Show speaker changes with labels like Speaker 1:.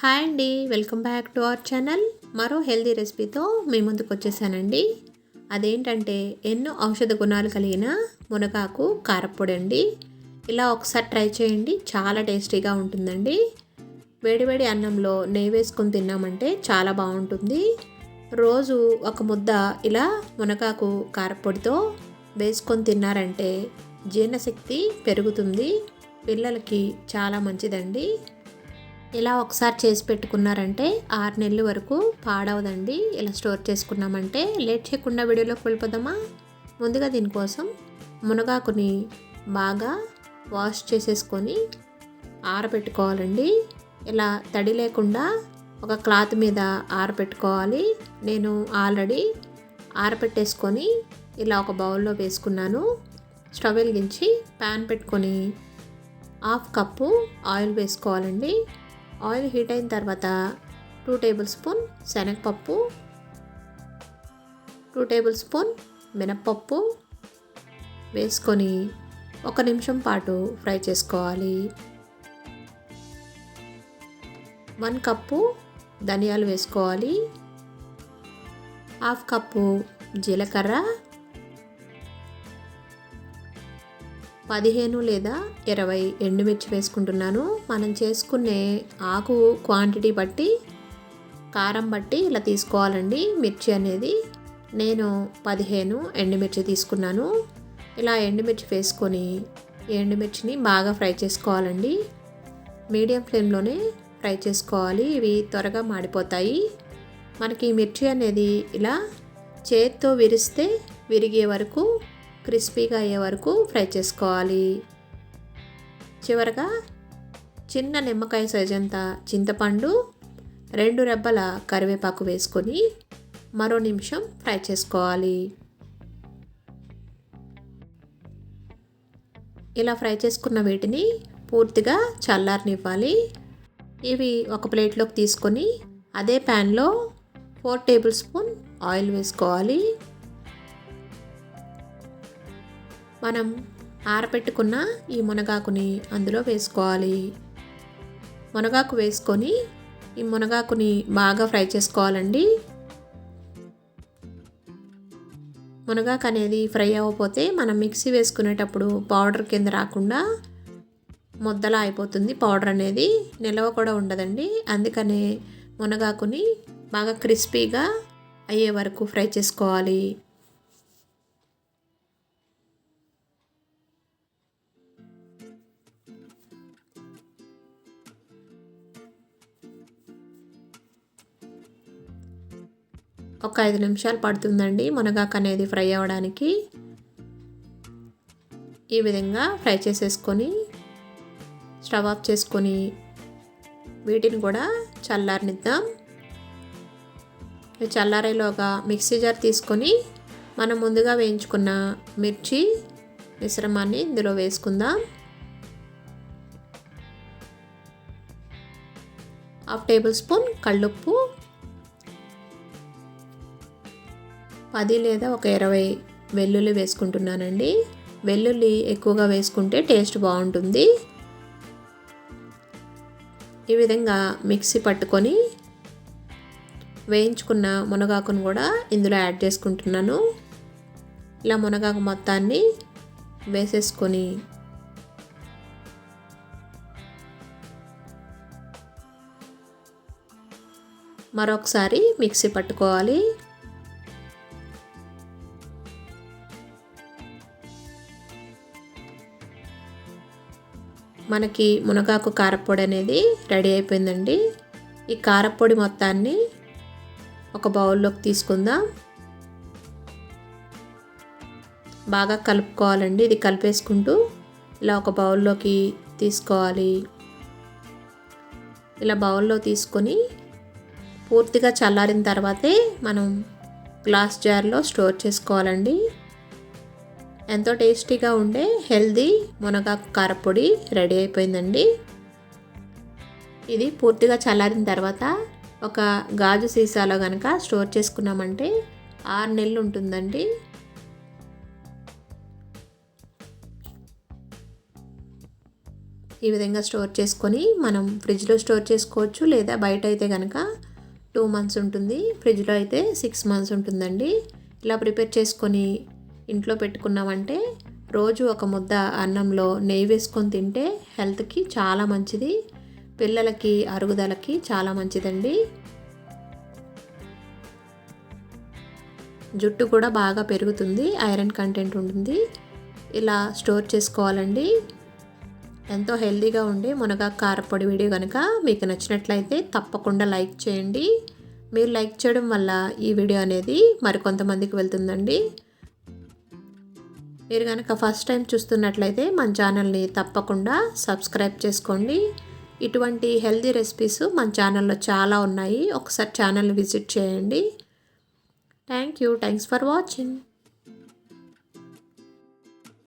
Speaker 1: Hi అండి welcome back to our channel. మరో healthy రెసిపీతో మీ ముందుకు వచ్చేసానండి. అదేంటంటే ఎన్నో ఔషధ గుణాలు కలిగిన మునగాకు కారప్పొడి అండి. ఇలా ఒకసారి ట్రై చేయండి చాలా టేస్టీగా ఉంటుందండి. వేడివేడి అన్నంలో నెయ్యి వేసుకొని తిన్నామంటే చాలా బాగుంటుంది. రోజు ఒక ముద్ద ఇలా మునగాకు కారప్పొడితో వేసుకొని తిన్నారంటే జీర్ణశక్తి పెరుగుతుంది. పిల్లలకి చాలా మంచిదండి. ఇలా ఒకసారి చేసి పెట్టుకున్నారంటే ఆరు నెలల వరకు పాడవదండి. ఇలా స్టోర్ చేసుకున్నామంటే లేట్ చేయకుండా వీడియోలోకి వెళ్ళిపోదామా ముందుగా దీనికోసం మునగాకుని బాగా వాష్ చేసేసుకొని ఆరబెట్టుకోవాలండి. ఇలా తడి లేకుండా ఒక క్లాత్ మీద ఆరబెట్టుకోవాలి. నేను ఆల్రెడీ ఆరబెట్టేసుకొని ఇలా ఒక బౌల్లో వేసుకున్నాను. స్టవ్ వెలిగించి ప్యాన్ పెట్టుకొని హాఫ్ కప్పు ఆయిల్ వేసుకోవాలండి. ఆయిల్ హీట్ అయిన తర్వాత టూ టేబుల్ స్పూన్ శనగపప్పు టూ టేబుల్ స్పూన్ మినప్పప్పు వేసుకొని ఒక నిమిషం పాటు ఫ్రై చేసుకోవాలి. వన్ కప్పు ధనియాలు వేసుకోవాలి. హాఫ్ కప్పు జీలకర్ర పదిహేను లేదా ఇరవై ఎండుమిర్చి వేసుకుంటున్నాను. మనం చేసుకునే ఆకు క్వాంటిటీ బట్టి కారం బట్టి ఇలా తీసుకోవాలండి. మిర్చి అనేది నేను పదిహేను ఎండుమిర్చి తీసుకున్నాను. ఇలా ఎండుమిర్చి వేసుకొని ఎండుమిర్చిని బాగా ఫ్రై చేసుకోవాలండి. మీడియం ఫ్లేమ్లోనే ఫ్రై చేసుకోవాలి. ఇవి త్వరగా మాడిపోతాయి. మనకి మిర్చి అనేది ఇలా చేత్తో విరిస్తే విరిగే వరకు క్రిస్పీగా అయ్యే వరకు ఫ్రై చేసుకోవాలి. చివరగా చిన్న నిమ్మకాయ సైజ్ చింతపండు రెండు రెబ్బల కరివేపాకు వేసుకొని మరో నిమిషం ఫ్రై చేసుకోవాలి. ఇలా ఫ్రై చేసుకున్న వీటిని పూర్తిగా చల్లారనివ్వాలి. ఇవి ఒక ప్లేట్లోకి తీసుకొని అదే ప్యాన్లో ఫోర్ టేబుల్ స్పూన్ ఆయిల్ వేసుకోవాలి. మనం ఆరపెట్టుకున్న ఈ మునగాకుని అందులో వేసుకోవాలి. మునగాకు వేసుకొని ఈ మునగాకుని బాగా ఫ్రై చేసుకోవాలండి. మునగాకు అనేది ఫ్రై అవ్వకపోతే మనం మిక్సీ వేసుకునేటప్పుడు పౌడర్ కింద రాకుండా ముద్దలా అయిపోతుంది పౌడర్ అనేది. నిల్వ కూడా ఉండదండి. అందుకనే మునగాకుని బాగా క్రిస్పీగా అయ్యే వరకు ఫ్రై చేసుకోవాలి. ఒక ఐదు నిమిషాలు పడుతుందండి మునగాకు అనేది ఫ్రై అవ్వడానికి. ఈ విధంగా ఫ్రై చేసేసుకొని స్టవ్ ఆఫ్ చేసుకొని వీటిని కూడా చల్లారనిద్దాం. చల్లారేలోగా మిక్సీ జార్ తీసుకొని మనం ముందుగా వేయించుకున్న మిర్చి మిశ్రమాన్ని ఇందులో వేసుకుందాం. హాఫ్ టేబుల్ స్పూన్ కళ్ళుప్పు పది లేదా ఒక ఇరవై వెల్లుల్లి వేసుకుంటున్నానండి. వెల్లుల్లి ఎక్కువగా వేసుకుంటే టేస్ట్ బాగుంటుంది. ఈ విధంగా మిక్సీ పట్టుకొని వేయించుకున్న మునగాకును కూడా ఇందులో యాడ్ చేసుకుంటున్నాను. ఇలా మునగాకు మొత్తాన్ని వేసేసుకొని మరొకసారి మిక్సీ పట్టుకోవాలి. మనకి మునగాకు కారపొడి అనేది రెడీ అయిపోయిందండి. ఈ కారపొడి మొత్తాన్ని ఒక బౌల్లోకి తీసుకుందాం. బాగా కలుపుకోవాలండి. ఇది కలిపేసుకుంటూ ఇలా ఒక బౌల్లోకి తీసుకోవాలి. ఇలా బౌల్లో తీసుకొని పూర్తిగా చల్లారిన తర్వాతే మనం గ్లాస్ జార్లో స్టోర్ చేసుకోవాలండి. ఎంతో టేస్టీగా ఉండే హెల్దీ మునగాకు కారపొడి రెడీ అయిపోయిందండి. ఇది పూర్తిగా చల్లారిన తర్వాత ఒక గాజు సీసాలో కనుక స్టోర్ చేసుకున్నామంటే ఆరు నెలలు ఉంటుందండి. ఈ విధంగా స్టోర్ చేసుకొని మనం ఫ్రిడ్జ్లో స్టోర్ చేసుకోవచ్చు లేదా బయట అయితే కనుక టూ మంత్స్ ఉంటుంది. ఫ్రిడ్జ్లో అయితే సిక్స్ మంత్స్ ఉంటుందండి. ఇలా ప్రిపేర్ చేసుకొని ఇంట్లో పెట్టుకున్నామంటే రోజు ఒక ముద్ద అన్నంలో నెయ్యి వేసుకొని తింటే హెల్త్కి చాలా మంచిది పిల్లలకి అరుగుదలకి చాలా మంచిదండి. జుట్టు కూడా బాగా పెరుగుతుంది ఐరన్ కంటెంట్ ఉంటుంది. ఇలా స్టోర్ చేసుకోవాలండి. ఎంతో హెల్తీగా ఉండే మునగా కారపొడి వీడియో కనుక మీకు నచ్చినట్లయితే తప్పకుండా లైక్ చేయండి. మీరు లైక్ చేయడం వల్ల ఈ వీడియో అనేది మరికొంతమందికి వెళ్తుందండి. మీరు కనుక ఫస్ట్ టైం చూస్తున్నట్లయితే మన ఛానల్ని తప్పకుండా సబ్స్క్రైబ్ చేసుకోండి. ఇటువంటి హెల్దీ రెసిపీస్ మన ఛానల్లో చాలా ఉన్నాయి. ఒకసారి ఛానల్ని విజిట్ చేయండి. Thank you. Thanks for watching.